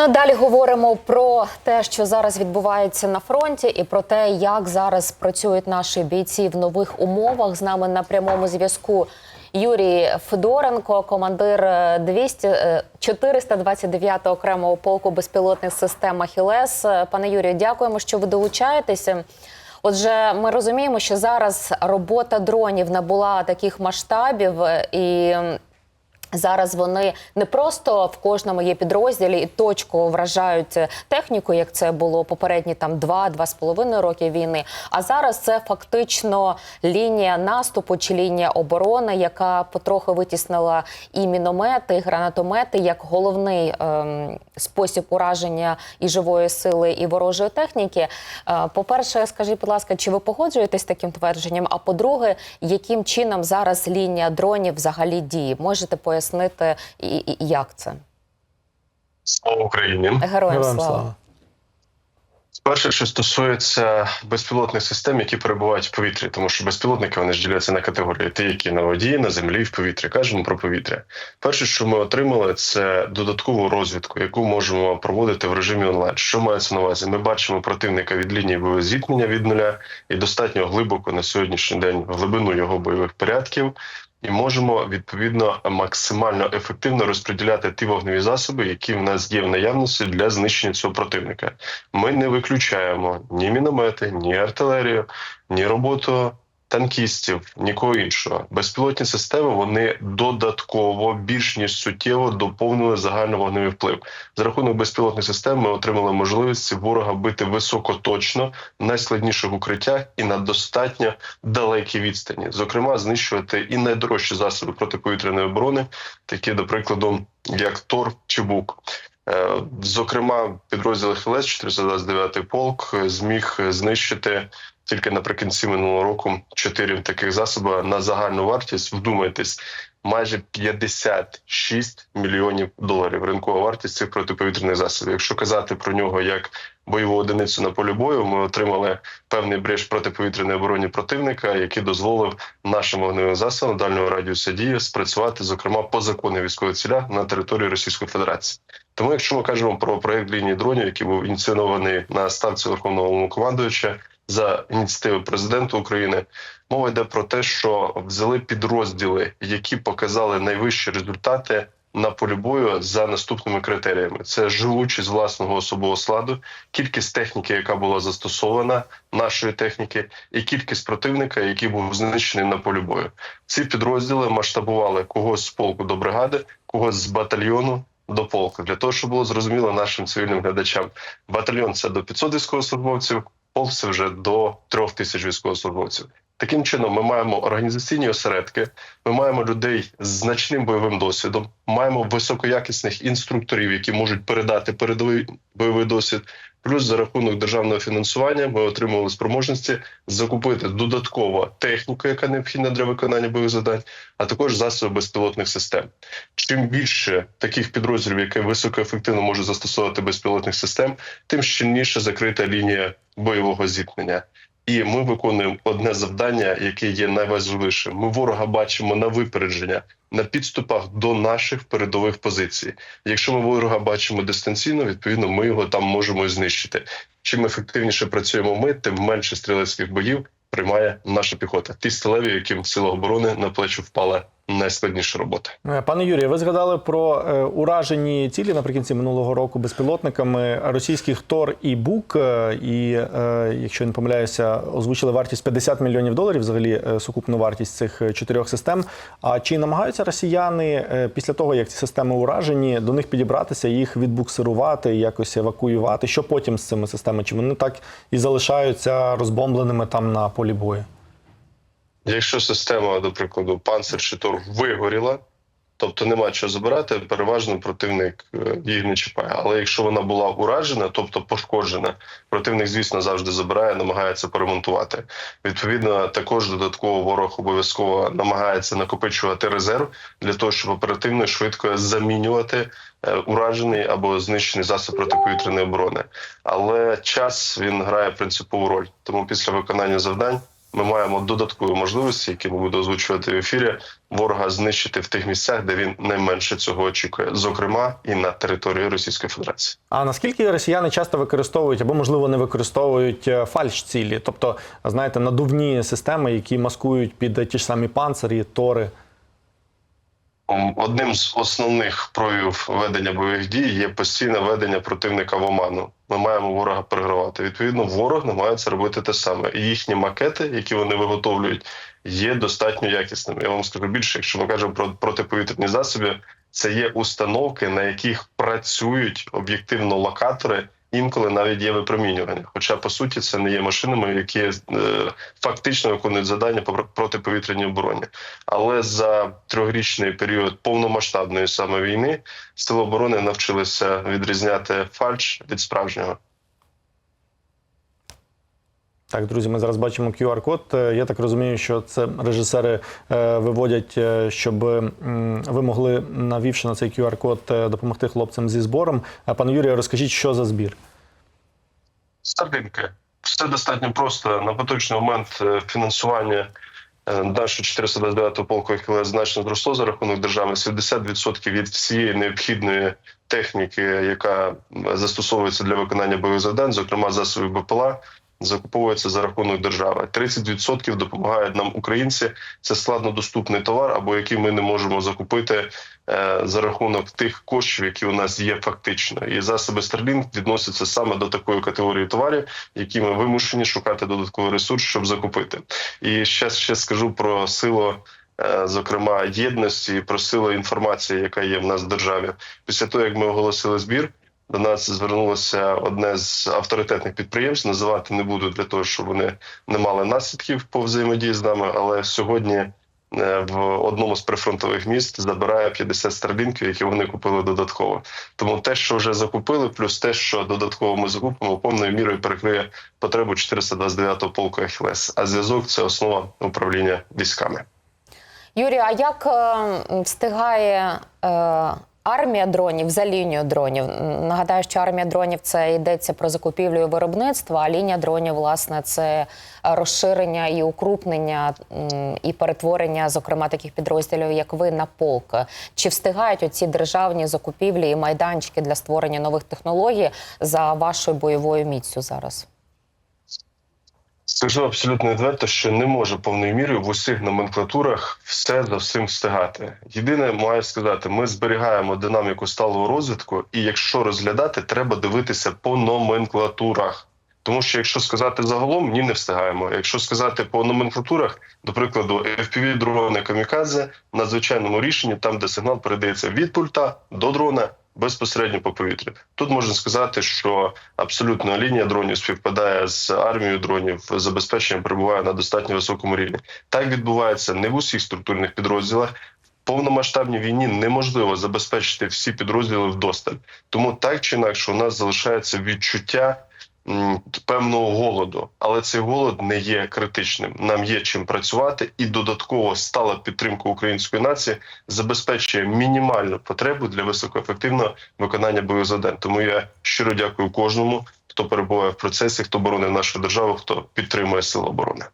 надалі говоримо про те, що зараз відбувається на фронті, і про те, як зараз працюють наші бійці в нових умовах. З нами на прямому зв'язку Юрій Федоренко, командир е, 200 е, 429 окремого полку безпілотних систем Ахілес. Е, Пане Юрію, дякуємо, що ви долучаєтеся. Отже, ми розуміємо, що зараз робота дронів набула таких масштабів е, і. Зараз вони не просто в кожному є підрозділі і точково вражають техніку, як це було попередні там 2-2,5 роки війни. А зараз це фактично лінія наступу чи лінія оборони, яка потроху витіснила і міномети, і гранатомети як головний ем, спосіб ураження і живої сили, і ворожої техніки. Е, По-перше, скажіть, будь ласка, чи ви погоджуєтесь з таким твердженням? А по-друге, яким чином зараз лінія дронів взагалі діє? Можете пояснити, і, і, і як це? Слава Україні! Героям Героям слава. слава. Перше, що стосується безпілотних систем, які перебувають в повітрі, тому що безпілотники вони ж діляться на категорії: ті, які на воді, на землі, в повітрі. Кажемо про повітря. Перше, що ми отримали, це додаткову розвідку, яку можемо проводити в режимі онлайн. Що мається на увазі? Ми бачимо противника від лінії бойового зіткнення від нуля і достатньо глибоко на сьогоднішній день в глибину його бойових порядків. І можемо відповідно максимально ефективно розподіляти ті вогневі засоби, які в нас є в наявності для знищення цього противника. Ми не виключаємо ні міномети, ні артилерію, ні роботу танкістів, нікого іншого. Безпілотні системи вони додатково більш ніж суттєво доповнили загальновогневий вплив. За рахунок безпілотних систем ми отримали можливість ворога бити високоточно в найскладніших укриттях і на достатньо далекій відстані. Зокрема, знищувати і найдорожчі засоби протиповітряної оборони, такі, до прикладу, як Тор чи Бук. Е, Зокрема, підрозділ ХЛС 429 полк зміг знищити тільки наприкінці минулого року чотири таких засоби на загальну вартість. Вдумайтесь, майже 56 мільйонів доларів. Ринкова вартість цих протиповітряних засобів. Якщо казати про нього як бойову одиницю на полі бою, ми отримали певний бреш протиповітряної оборони противника, який дозволив нашим вогневим засобам дальнього радіуса дії спрацювати, зокрема по закону військових цілях на території Російської Федерації. Тому, якщо ми кажемо про проект лінії дронів, який був ініційований на ставці Верховного Головнокомандуюча за ініціативи президента України, мова йде про те, що взяли підрозділи, які показали найвищі результати на полі бою за наступними критеріями: це живучість власного особового складу, кількість техніки, яка була застосована, нашої техніки, і кількість противника, який був знищений на полі бою. Ці підрозділи масштабували когось з полку до бригади, когось з батальйону. До полку для того, щоб було зрозуміло нашим цивільним глядачам, батальйон це до 500 військовослужбовців, полк це вже до 3000 тисяч військовослужбовців. Таким чином, ми маємо організаційні осередки, ми маємо людей з значним бойовим досвідом, маємо високоякісних інструкторів, які можуть передати передовий бойовий досвід. Плюс за рахунок державного фінансування ми отримували спроможності закупити додатково техніку, яка необхідна для виконання бойових завдань, а також засоби безпілотних систем. Чим більше таких підрозділів, які високоефективно можуть застосовувати безпілотних систем, тим щільніше закрита лінія бойового зіткнення. І ми виконуємо одне завдання, яке є найважливішим. Ми ворога бачимо на випередження на підступах до наших передових позицій. Якщо ми ворога бачимо дистанційно, відповідно ми його там можемо знищити. Чим ефективніше працюємо ми, тим менше стрілецьких боїв приймає наша піхота. Ті сталеві, яким сила оборони на плечі впала найскладніша робота. Е, Пане Юрію, ви згадали про е, уражені цілі наприкінці минулого року безпілотниками російських Тор і Бук. е, І, якщо не помиляюся, озвучили вартість 50 мільйонів доларів, взагалі сукупну вартість цих чотирьох систем. А чи намагаються росіяни після того, як ці системи уражені, до них підібратися, їх відбуксирувати, якось евакуювати? Що потім з цими системами? Чи вони так і залишаються розбомбленими там на полі бою? Якщо система, до прикладу, панцир чи тор вигоріла, тобто нема чого забирати, переважно противник е, їх не чіпає. Але якщо вона була уражена, тобто пошкоджена, противник, звісно, завжди забирає, намагається поремонтувати. Відповідно, також додатково ворог обов'язково намагається накопичувати резерв для того, щоб оперативно швидко замінювати е, уражений або знищений засіб протиповітряної оборони. Але час він грає принципову роль. Тому після виконання завдань ми маємо додаткові можливості, які ми будемо озвучувати в ефірі, ворога знищити в тих місцях, де він найменше цього очікує, зокрема і на території Російської Федерації. А наскільки росіяни часто використовують або можливо не використовують е, фальш цілі, тобто знаєте, надувні системи, які маскують під ті ж самі панцирі, тори? Одним з основних проявів ведення бойових дій є постійне ведення противника в оману. Ми маємо ворога перегравати. Відповідно, ворог намагається робити те саме. І їхні макети, які вони виготовлюють, є достатньо якісними. Я вам скажу більше, якщо ми кажемо про протиповітряні засоби, це є установки, на яких працюють об'єктивно локатори. Інколи навіть є випромінювання. Хоча по суті це не є машинами, які е, фактично виконують завдання по протиповітряній обороні. Але за трьохрічний період повномасштабної саме війни сили оборони навчилися відрізняти фальш від справжнього. Так, друзі, ми зараз бачимо QR-код. Е, Я так розумію, що це режисери е, виводять, е, щоб ви могли, навівши на цей QR-код, допомогти хлопцям зі збором. Пане Юрію, розкажіть, що за збір? Старлінки. Все достатньо просто. На поточний момент фінансування нашого 429-го полку ХЛС значно зросло за рахунок держави. 70% від всієї необхідної техніки, яка застосовується для виконання бойових завдань, зокрема засобів БПЛА, закуповується за рахунок держави. 30% допомагають нам українці. Це складнодоступний товар, або який ми не можемо закупити е, за рахунок тих коштів, які у нас є фактично. І засоби Starlink відносяться саме до такої категорії товарів, які ми вимушені шукати додатковий ресурс, щоб закупити. І ще, ще скажу про силу. е, Зокрема, єдності і про силу інформації, яка є в нас в державі, після того як ми оголосили збір, до нас звернулося одне з авторитетних підприємств. Називати не буду для того, щоб вони не мали наслідків по взаємодії з нами. Але сьогодні е, в одному з прифронтових міст забирає 50 старлінків, які вони купили додатково. Тому те, що вже закупили, плюс те, що додатково ми закупимо, повною мірою перекриє потребу 429-го полку ХЛС. А зв'язок це основа управління військами. Юрію, а як е, встигає е, армія дронів за лінію дронів? Нагадаю, що армія дронів це йдеться про закупівлю і виробництво, а лінія дронів, власне, це е, розширення і укрупнення і перетворення, зокрема, таких підрозділів, як ви, на полк. Чи встигають оці державні закупівлі і майданчики для створення нових технологій за вашою бойовою міцю зараз? Скажу абсолютно відверто, що не може повною мірою в усіх номенклатурах все за всім встигати. Єдине, маю сказати, ми зберігаємо динаміку сталого розвитку, і якщо розглядати, треба дивитися по номенклатурах. Тому що якщо сказати загалом, ні, не встигаємо. Якщо сказати по номенклатурах, до прикладу, fpv дрони камікадзе на звичайному рішенні, там де сигнал передається від пульта до дрона безпосередньо по повітрю. Тут можна сказати, що абсолютно лінія дронів співпадає з армією дронів, забезпечення перебуває на достатньо високому рівні. Так відбувається не в усіх структурних підрозділах. Повномасштабній війні неможливо забезпечити всі підрозділи вдосталь. Тому так чи інакше у нас залишається відчуття певного голоду, але цей голод не є критичним. Нам є чим працювати, і додатково стала підтримка української нації забезпечує мінімальну потребу для високоефективного виконання бойових завдань. Тому я щиро дякую кожному, хто перебуває в процесі, хто боронив нашу державу, хто підтримує сили оборони.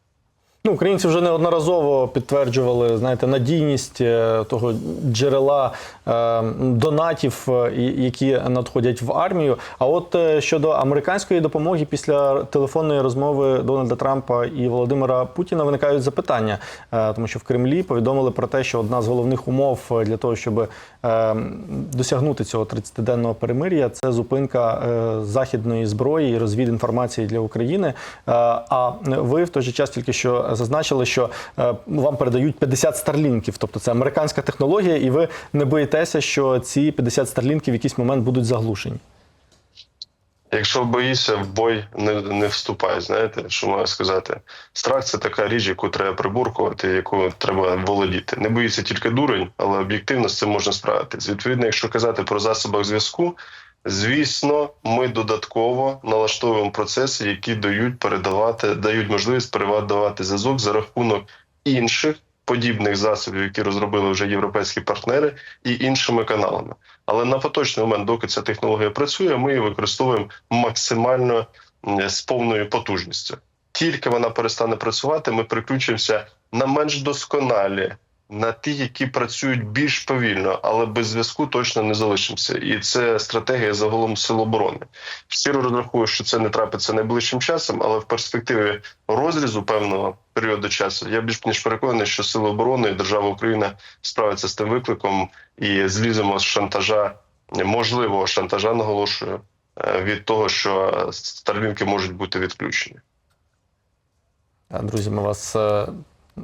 Ну, українці вже неодноразово підтверджували знаєте, надійність е, того джерела е, донатів, е, які надходять в армію. А от щодо американської допомоги після телефонної розмови Дональда Трампа і Володимира Путіна виникають запитання, тому що в Кремлі повідомили про те, що одна з головних умов для того, щоб досягнути цього 30-денного перемир'я, це зупинка західної зброї і розвід інформації для України. А ви в той же час тільки що зазначили, що е, вам передають 50 старлінків, тобто це американська технологія, і ви не боїтеся, що ці 50 старлінків в якийсь момент будуть заглушені. Якщо боїшся, в бой не, не вступай. Знаєте, що маю сказати? Страх це така річ, яку треба прибуркувати, яку треба володіти. Не боїться тільки дурень, але об'єктивно з цим можна справитись. Відповідно, якщо казати про засобах зв'язку, звісно, ми додатково налаштовуємо процеси, які дають передавати, дають можливість передавати зв'язок за рахунок інших подібних засобів, які розробили вже європейські партнери, і іншими каналами. Але на поточний момент, доки ця технологія працює, ми її використовуємо максимально з повною потужністю. тільки вона перестане працювати, ми переключимося на менш досконалі, на ті, які працюють більш повільно, але без зв'язку точно не залишимося. І це стратегія загалом сил оборони. Щиро розрахую, що це не трапиться найближчим часом, але в перспективі розрізу певного періоду часу я більш ніж переконаний, що сили оборони і держава Україна справиться з тим викликом і зліземо з шантажа, можливого шантажа, наголошую, е, від того, що старлінки можуть бути відключені. Друзі, ми вас е,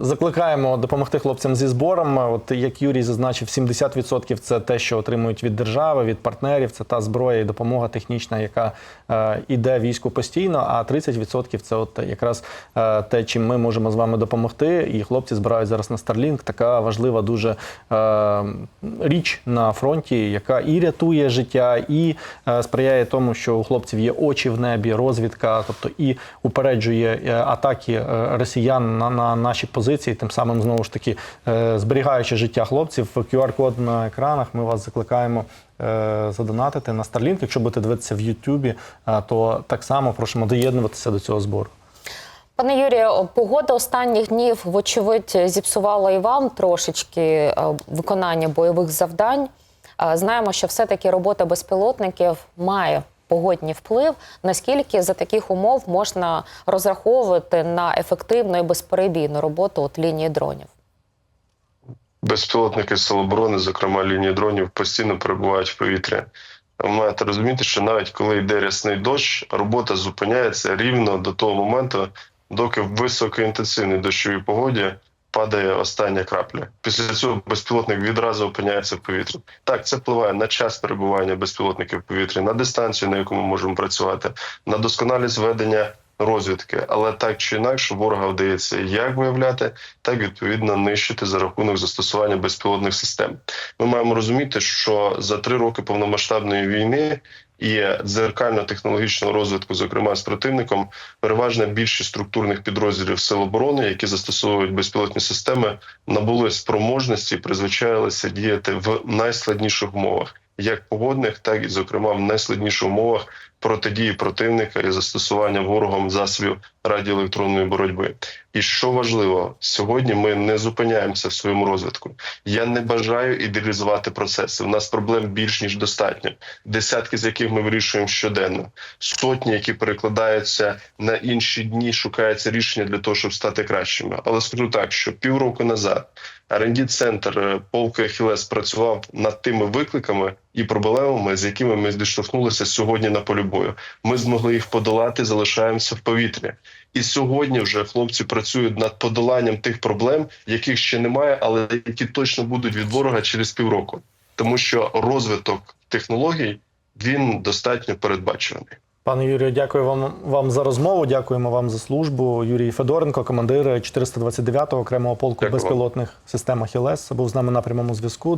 закликаємо допомогти хлопцям зі збором. От як Юрій зазначив, 70% це те, що отримують від держави, від партнерів. Це та зброя і допомога технічна, яка е, іде війську постійно. А 30% це от якраз е, те, чим ми можемо з вами допомогти. І хлопці збирають зараз на Starlink. Така важлива дуже е, річ на фронті, яка і рятує життя, і е, сприяє тому, що у хлопців є очі в небі, розвідка, тобто і упереджує е, атаки е, росіян на, на наші позиції, тим самим знову ж таки е, зберігаючи життя хлопців. QR-код на екранах. Ми вас закликаємо. е, Задонатити на Starlink. Якщо будете дивитися в Ютубі, е, то так само просимо доєднуватися до цього збору. Пане Юрію, погода останніх днів, вочевидь, зіпсувала і вам трошечки виконання бойових завдань. Знаємо, що все-таки робота безпілотників має погодній вплив. Наскільки за таких умов можна розраховувати на ефективну і безперебійну роботу от лінії дронів? Безпілотники Сил оборони, зокрема лінії дронів, постійно перебувають в повітрі. Маєте розуміти, що навіть коли йде рясний дощ, робота зупиняється рівно до того моменту, доки в високоінтенсивній дощовій погоді падає остання крапля. Після цього безпілотник відразу опиняється в повітрі. Так, це впливає на час перебування безпілотників в повітрі, на дистанцію, на яку ми можемо працювати, на досконалість ведення розвідки, але так чи інакше ворога вдається як виявляти, так відповідно нищити за рахунок застосування безпілотних систем. Ми маємо розуміти, що за три роки повномасштабної війни і дзеркально-технологічного розвитку, зокрема з противником, переважна більшість структурних підрозділів сил оборони, які застосовують безпілотні системи, набули спроможності і призвичаїлися діяти в найскладніших умовах, як погодних, так і зокрема в найскладніших умовах протидії противника і застосування ворогом засобів радіоелектронної боротьби. І що важливо, сьогодні ми не зупиняємося в своєму розвитку. Я не бажаю ідеалізувати процеси. У нас проблем більш ніж достатньо. Десятки з яких ми вирішуємо щоденно, сотні, які перекладаються на інші дні, шукається рішення для того, щоб стати кращими. Але скажу так, що півроку назад rd центр полку Ахілес працював над тими викликами і проблемами, з якими ми зіштовхнулися сьогодні на полі бою. Ми змогли їх подолати, залишаємося в повітрі. І сьогодні вже хлопці працюють над подоланням тих проблем, яких ще немає, але які точно будуть від ворога через півроку, тому що розвиток технологій він достатньо передбачуваний. Пане Юрію, дякую вам, вам за розмову. Дякуємо вам за службу. Юрій Федоренко, командир 429-го окремого полку Дякую вам. безпілотних систем Ахілес, був з нами на прямому зв'язку.